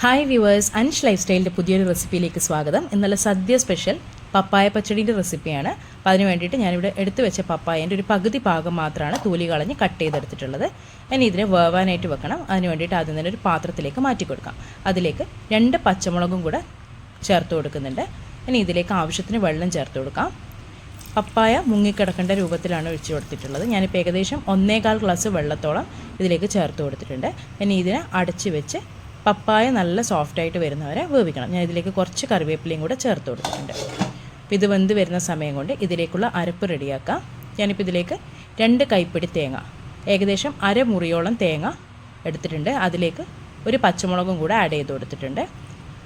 Hi viewers Ansh life സ്റ്റൈലിന്റെ പുതിയൊരു റെസിപ്പിയിലേക്ക് സ്വാഗതം. ഇന്നലെ സദ്യ സ്പെഷ്യൽ പപ്പായ പച്ചടിന്റെ റെസിപ്പിയാണ് അപ്പോൾ അതിന് വേണ്ടിയിട്ട് ഞാനിവിടെ എടുത്തു വെച്ച പപ്പായന്റെ ഒരു പകുതി ഭാഗം മാത്രമാണ് തൂലി കളഞ്ഞ് കട്ട് ചെയ്തെടുത്തിട്ടുള്ളത്. ഇനി ഇതിനെ വേവാനായിട്ട് വെക്കണം. അതിന് വേണ്ടിയിട്ട് ആദ്യം തന്നെ ഒരു പാത്രത്തിലേക്ക് മാറ്റി കൊടുക്കാം അതിലേക്ക് രണ്ട് പച്ചമുളകും കൂടെ ചേർത്ത് കൊടുക്കുന്നുണ്ട്. ഇനി ഇതിലേക്ക് ആവശ്യത്തിന് വെള്ളം ചേർത്ത് കൊടുക്കാം. പപ്പായ മുങ്ങിക്കിടക്കേണ്ട രൂപത്തിലാണ് ഒഴിച്ചു കൊടുത്തിട്ടുള്ളത്. ഞാനിപ്പോൾ ഏകദേശം ഒന്നേകാൽ ഗ്ലാസ് വെള്ളത്തോളം ഇതിലേക്ക് ചേർത്ത് കൊടുത്തിട്ടുണ്ട്. ഇനി ഇതിനെ അടച്ച് വെച്ച് പപ്പായ നല്ല സോഫ്റ്റ് സോഫ്റ്റായിട്ട് വരുന്നവരെ വേവിക്കണം. ഞാൻ ഇതിലേക്ക് കുറച്ച് കറിവേപ്പിലയും കൂടെ ചേർത്ത് കൊടുത്തിട്ടുണ്ട്. അപ്പോൾ ഇത് വെന്ത് വരുന്ന സമയം കൊണ്ട് ഇതിലേക്കുള്ള അരപ്പ് റെഡിയാക്കാം. ഞാനിപ്പോൾ ഇതിലേക്ക് രണ്ട് കൈപ്പിടി തേങ്ങ ഏകദേശം അരമുറിയോളം തേങ്ങ എടുത്തിട്ടുണ്ട്. അതിലേക്ക് ഒരു പച്ചമുളകും കൂടെ ആഡ് ചെയ്ത് കൊടുത്തിട്ടുണ്ട്.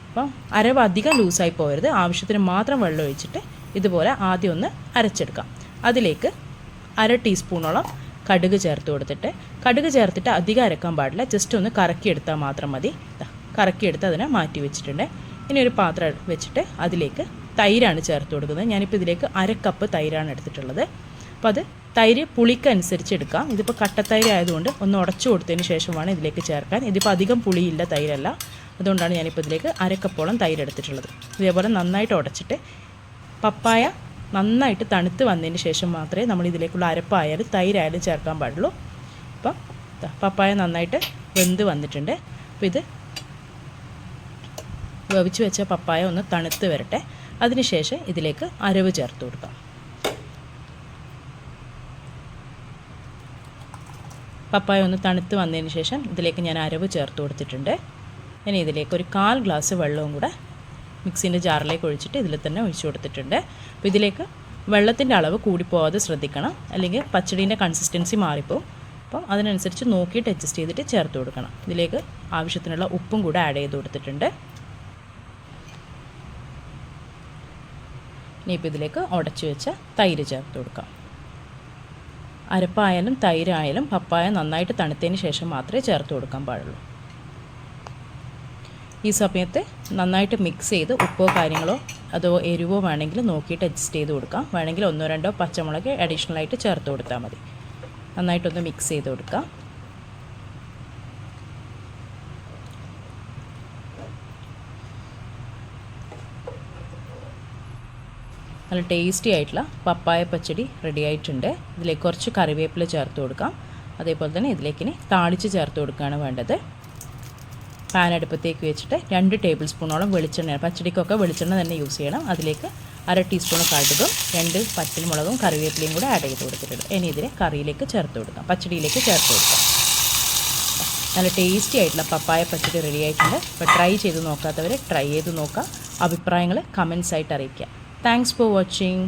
അപ്പം അരവ് അധികം ലൂസായി പോകരുത്. ആവശ്യത്തിന് മാത്രം വെള്ളം ഒഴിച്ചിട്ട് ഇതുപോലെ ആദ്യം ഒന്ന് അരച്ചെടുക്കാം. അതിലേക്ക് അര ടീസ്പൂണോളം കടുക് ചേർത്ത് കൊടുത്തിട്ട് കടുക് ചേർത്തിട്ട് അധികം അരക്കാൻ പാടില്ല. ജസ്റ്റ് ഒന്ന് കറക്കിയെടുത്താൽ മാത്രം മതി. കറക്കിയെടുത്ത് അതിനെ മാറ്റി വെച്ചിട്ടുണ്ട്. ഇനി ഒരു പാത്രം വെച്ചിട്ട് അതിലേക്ക് തൈരാണ് ചേർത്ത് കൊടുക്കുന്നത്. ഞാനിപ്പോൾ ഇതിലേക്ക് അര കപ്പ് തൈരാണ് എടുത്തിട്ടുള്ളത്. അപ്പോൾ അത് തൈര് പുളിക്കനുസരിച്ച് എടുക്കാം. ഇതിപ്പോൾ കട്ടത്തൈര് ആയതുകൊണ്ട് ഒന്ന് ഉടച്ചു കൊടുത്തതിന് ശേഷമാണ് ഇതിലേക്ക് ചേർക്കാൻ. ഇതിപ്പോൾ അധികം പുളിയില്ല തൈരല്ല. അതുകൊണ്ടാണ് ഞാനിപ്പോൾ ഇതിലേക്ക് അരക്കപ്പോളം തൈര് എടുത്തിട്ടുള്ളത്. ഇതേപോലെ നന്നായിട്ട് ഉടച്ചിട്ട് പപ്പായ നന്നായിട്ട് തണുത്ത് വന്നതിന് ശേഷം മാത്രമേ നമ്മൾ ഇതിലേക്കുള്ള അരപ്പായാലും തൈരായാലും ചേർക്കാൻ പാടുള്ളൂ. അപ്പം പപ്പായ നന്നായിട്ട് വെന്ത് വന്നിട്ടുണ്ട്. അപ്പോൾ ഇത് വേവിച്ച് വെച്ച പപ്പായ ഒന്ന് തണുത്ത് വരട്ടെ. അതിനുശേഷം ഇതിലേക്ക് അരവ് ചേർത്ത് കൊടുക്കാം. പപ്പായ ഒന്ന് തണുത്ത് വന്നതിന് ശേഷം ഇതിലേക്ക് ഞാൻ അരവ് ചേർത്ത് കൊടുത്തിട്ടുണ്ട്. ഇനി ഇതിലേക്ക് ഒരു കാൽ ഗ്ലാസ് വെള്ളവും കൂടെ മിക്സിന്റെ ജാറിലേക്ക് ഒഴിച്ചിട്ട് ഇതിൽ തന്നെ ഒഴിച്ചു കൊടുത്തിട്ടുണ്ട്. അപ്പോൾ ഇതിലേക്ക് വെള്ളത്തിന്റെ അളവ് കൂടിപ്പോവാതെ ശ്രദ്ധിക്കണം. അല്ലെങ്കിൽ പച്ചടീന്റെ കൺസിസ്റ്റൻസി മാറിപ്പോവും. അപ്പം അതിനനുസരിച്ച് നോക്കിയിട്ട് അഡ്ജസ്റ്റ് ചെയ്തിട്ട് ചേർത്ത് കൊടുക്കണം. ഇതിലേക്ക് ആവശ്യത്തിനുള്ള ഉപ്പും കൂടെ ആഡ് ചെയ്ത് കൊടുത്തിട്ടുണ്ട്. ഇനിയിപ്പോൾ ഇതിലേക്ക് ഉടച്ചു വെച്ച തൈര് ചേർത്ത് കൊടുക്കാം. അരപ്പായാലും തൈരായാലും പപ്പായ നന്നായിട്ട് തണുത്തതിന് ശേഷം മാത്രമേ ചേർത്ത് കൊടുക്കാൻ പാടുള്ളൂ. ഈ സമയത്ത് നന്നായിട്ട് മിക്സ് ചെയ്ത് ഉപ്പോ കാര്യങ്ങളോ അതോ എരിവോ വേണമെങ്കിൽ നോക്കിയിട്ട് അഡ്ജസ്റ്റ് ചെയ്ത് കൊടുക്കാം. വേണമെങ്കിൽ ഒന്നോ രണ്ടോ പച്ചമുളക് അഡീഷണൽ ആയിട്ട് ചേർത്ത് കൊടുത്താൽ മതി. നന്നായിട്ടൊന്ന് മിക്സ് ചെയ്ത് കൊടുക്കാം. നല്ല ടേസ്റ്റി ആയിട്ടുള്ള പപ്പായ പച്ചടി റെഡി ആയിട്ടുണ്ട്. ഇതിലേക്ക് കുറച്ച് കറിവേപ്പില ചേർത്ത് കൊടുക്കാം. അതേപോലെ തന്നെ ഇതിലേക്ക് ഇനി താളിച്ച് ചേർത്ത് കൊടുക്കുകയാണ് വേണ്ടത്. പാൻ അടുപ്പത്തേക്ക് വെച്ചിട്ട് രണ്ട് ടേബിൾ സ്പൂണോളം വെളിച്ചെണ്ണ പച്ചടിക്കൊക്കെ വെളിച്ചെണ്ണ തന്നെ യൂസ് ചെയ്യണം. അതിലേക്ക് അര ടീസ്പൂൺ കടുകും രണ്ട് പച്ചമുളകും കറിവേപ്പിലയും കൂടെ ആഡ് ചെയ്ത് കൊടുത്തിട്ടുണ്ട്. ഇനി ഇതിനെ കറിയിലേക്ക് ചേർത്ത് കൊടുക്കാം. പച്ചടിയിലേക്ക് ചേർത്ത് കൊടുക്കാം. നല്ല ടേസ്റ്റി ആയിട്ടുള്ള പപ്പായ പച്ചടി റെഡി ആയിട്ടുണ്ട്. അപ്പോൾ ട്രൈ ചെയ്ത് നോക്കാത്തവർ ട്രൈ ചെയ്ത് നോക്കാം. അഭിപ്രായങ്ങൾ കമൻസ് ആയിട്ട് അറിയിക്കുക താങ്ക്സ് ഫോർ വാച്ചിങ്